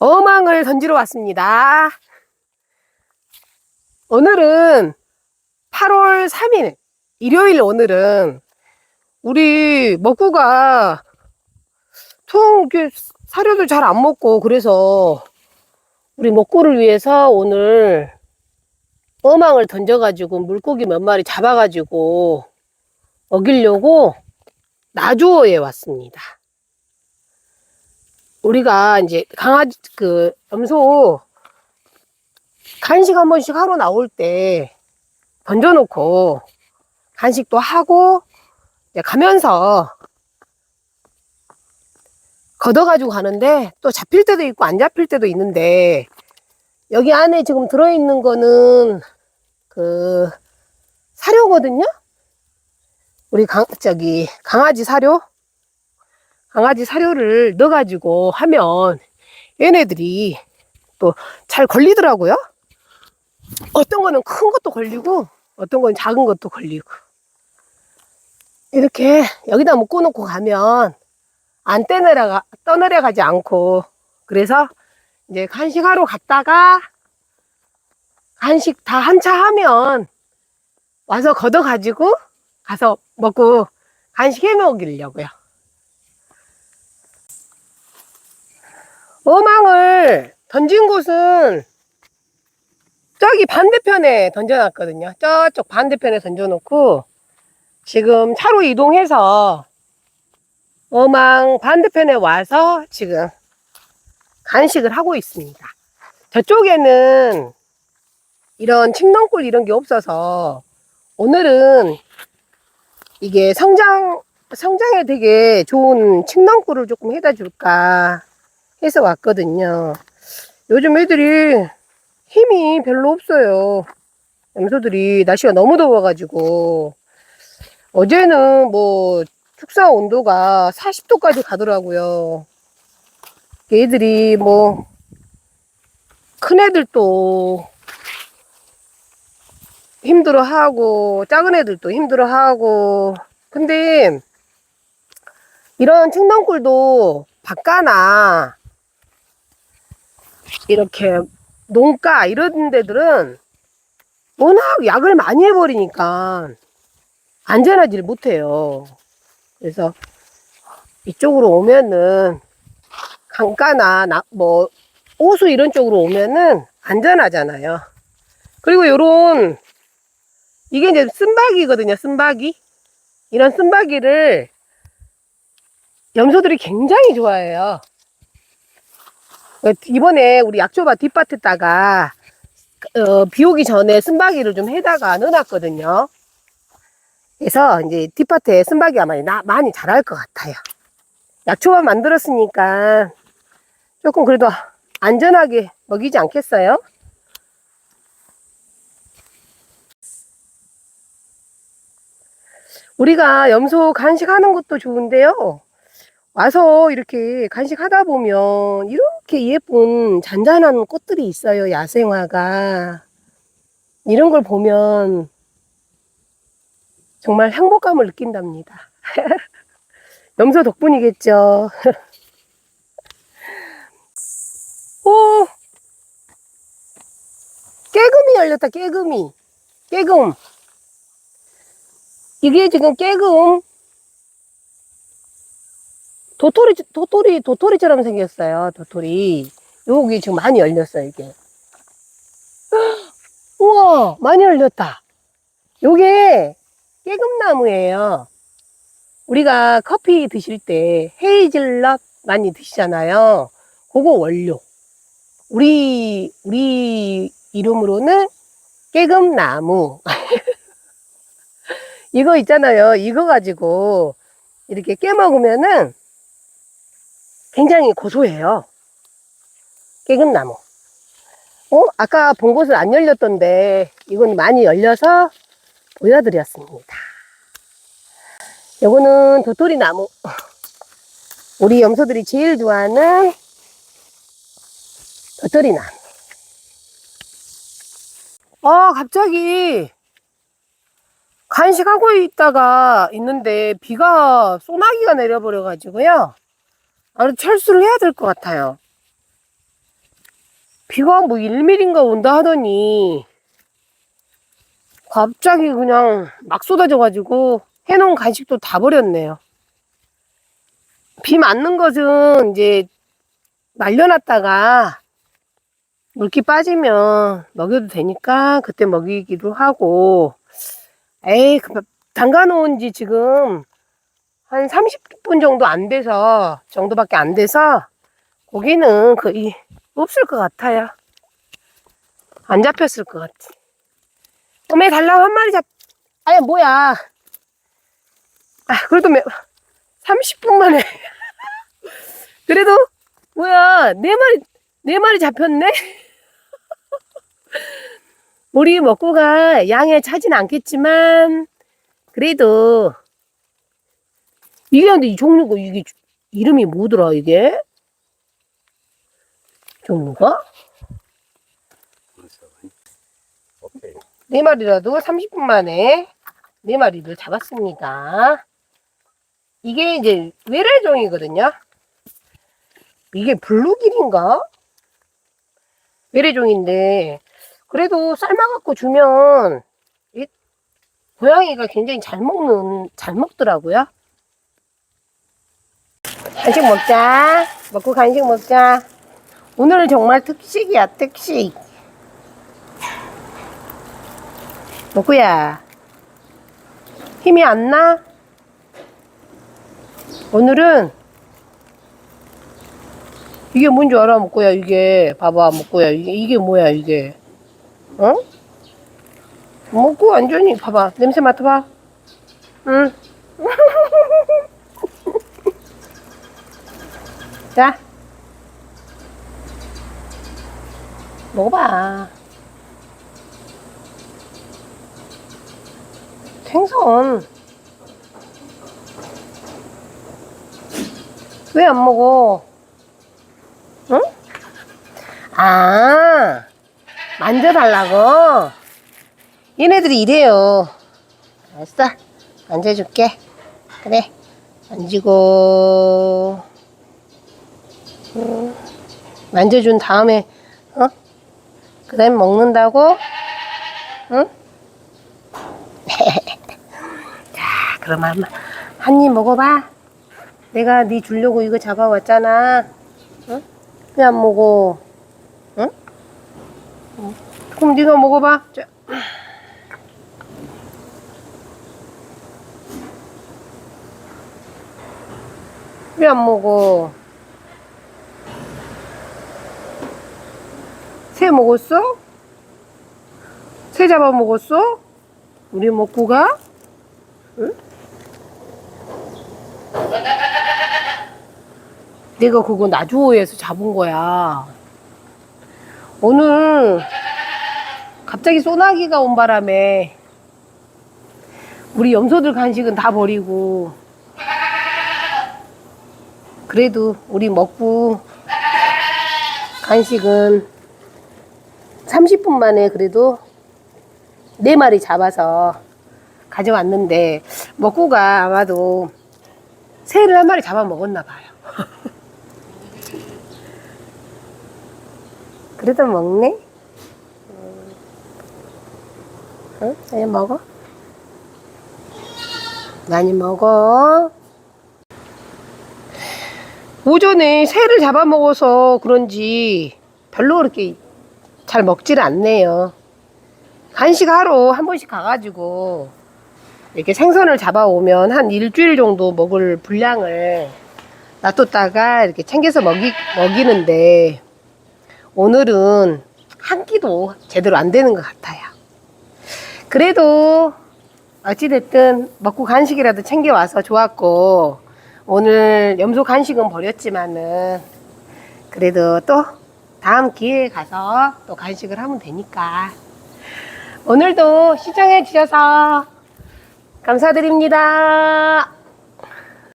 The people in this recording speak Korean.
어망을 던지러 왔습니다. 오늘은 8월 3일, 일요일 오늘은 우리 먹구가 통 사료도 잘 안 먹고 그래서 우리 먹구를 위해서 오늘 어망을 던져가지고 물고기 몇 마리 잡아가지고 먹이려고 나주어에 왔습니다. 우리가 이제 강아지 그 염소 간식 한 번씩 하러 나올 때 던져놓고 간식도 하고 이제 가면서 걷어가지고 가는데 또 잡힐 때도 있고 안 잡힐 때도 있는데 여기 안에 지금 들어있는 거는 그 사료거든요. 우리 강 저기 강아지 사료 강아지 사료를 넣어가지고 하면 얘네들이 또 잘 걸리더라고요. 어떤 거는 큰 것도 걸리고 어떤 건 작은 것도 걸리고 이렇게 여기다 묶어놓고 가면 안 떠내려가 떠내려가지 않고 그래서 이제 간식하러 갔다가 간식 다 한차 하면 와서 걷어가지고 가서 먹고 간식 해 먹이려고요. 어망을 던진 곳은 저기 반대편에 던져놨거든요. 저쪽 반대편에 던져놓고 지금 차로 이동해서 어망 반대편에 와서 지금 간식을 하고 있습니다. 저쪽에는 이런 침낭골 이런 게 없어서 오늘은 이게 성장, 성장에 되게 좋은 침낭골을 조금 해다 줄까 해서 왔거든요. 요즘 애들이 힘이 별로 없어요. 염소들이 날씨가 너무 더워가지고 어제는 뭐 축사 온도가 40도까지 가더라고요. 얘들이 뭐 큰 애들도 힘들어하고 작은 애들도 힘들어하고 근데 이런 청담굴도 바가나 이렇게 농가 이런 데들은 워낙 약을 많이 해버리니까 안전하지를 못해요. 그래서 이쪽으로 오면은 강가나 나, 뭐 호수 이런 쪽으로 오면은 안전하잖아요. 그리고 요런 이게 이제 쓴바기거든요. 쓴바기. 이런 쓴바기를 염소들이 굉장히 좋아해요. 이번에 우리 약초밭 뒷밭에다가 어, 비 오기 전에 쓴바기를 좀 해다가 넣어놨거든요. 그래서 이제 뒷밭에 쓴바기가 많이, 나, 많이 자랄 것 같아요. 약초밭 만들었으니까 조금 그래도 안전하게 먹이지 않겠어요? 우리가 염소 간식하는 것도 좋은데요. 와서 이렇게 간식하다 보면 이 렇게 예쁜 잔잔한 꽃들이 있어요. 야생화가. 이런 걸 보면 정말 행복감을 느낀답니다. 염소 덕분이겠죠. 오! 깨금이 열렸다, 깨금이. 깨금. 이게 지금 깨금. 도토리, 도토리, 도토리처럼 생겼어요, 도토리. 여기 지금 많이 열렸어요, 이게. 우와, 많이 열렸다. 요게 깨금나무예요. 우리가 커피 드실 때 헤이즐넛 많이 드시잖아요. 그거 원료. 우리, 우리 이름으로는 깨금나무. 이거 있잖아요. 이거 가지고 이렇게 깨먹으면은 굉장히 고소해요. 깨금나무. 어? 아까 본 곳은 안 열렸던데 이건 많이 열려서 보여드렸습니다. 요거는 도토리 나무. 우리 염소들이 제일 좋아하는 도토리 나무. 아, 갑자기 간식하고 있다가 있는데 비가 소나기가 내려버려가지고요. 아무래도 철수를 해야 될 것 같아요. 비가 뭐 1mm인가 온다 하더니 갑자기 그냥 막 쏟아져가지고 해놓은 간식도 다 버렸네요. 비 맞는 것은 이제 말려놨다가 물기 빠지면 먹여도 되니까 그때 먹이기도 하고 에이 그 담가놓은 지 지금 한 30분 정도 안 돼서 정도밖에 안 돼서 고기는 거의 없을 것 같아요. 안 잡혔을 것 같아. 어메 달라고 한 마리 잡. 아야 뭐야? 아 그래도 매... 30분 만에 그래도 뭐야 네 마리 네 마리 잡혔네. 우리 먹고가 양에 차진 않겠지만 그래도 이게 근데 이 종류가 이게 이름이 뭐더라 이게 종류가. 네 마리라도 30분 만에 네 마리를 잡았습니다. 이게 이제 외래종이거든요. 이게 블루길인가? 외래종인데 그래도 삶아갖고 주면 이 고양이가 굉장히 잘 먹는 잘 먹더라고요. 간식 먹자. 먹고 간식 먹자. 오늘은 정말 특식이야 특식. 먹구야 힘이 안 나? 오늘은 이게 뭔지 알아 먹고야 이게 봐봐 먹고야 이게 이게 뭐야 이게 어? 먹고 완전히 봐봐 냄새 맡아봐 응 자. 먹어봐. 생선. 왜 안 먹어? 응? 아 만져달라고? 얘네들이 이래요. 알았어. 만져줄게. 그래. 만지고 음, 만져준 다음에 어? 그 다음에 먹는다고? 응? 자, 그럼 한입 먹어봐. 내가 네 주려고 이거 잡아왔잖아. 응? 왜안 먹어? 응? 응. 그럼 네가 먹어봐. 자. 왜안 먹어? 새 먹었어? 새 잡아 먹었어? 우리 먹고 가? 응? 내가 그거 나주호에서 잡은 거야. 오늘 갑자기 소나기가 온 바람에 우리 염소들 간식은 다 버리고 그래도 우리 먹고 간식은 30분 만에 그래도 네 마리 잡아서 가져왔는데 먹고가 아마도 새를 한 마리 잡아 먹었나 봐요. 그래도 먹네? 응? 많이 먹어? 많이 먹어? 오전에 새를 잡아먹어서 그런지 별로 그렇게 잘 먹지를 않네요. 간식하러 한 번씩 가가지고 이렇게 생선을 잡아오면 한 일주일 정도 먹을 분량을 놔뒀다가 이렇게 챙겨서 먹이, 먹이는데 오늘은 한 끼도 제대로 안 되는 것 같아요. 그래도 어찌됐든 먹고 간식이라도 챙겨와서 좋았고 오늘 염소 간식은 버렸지만은 그래도 또 다음 기회에 가서 또 간식을 하면 되니까 오늘도 시청해 주셔서 감사드립니다.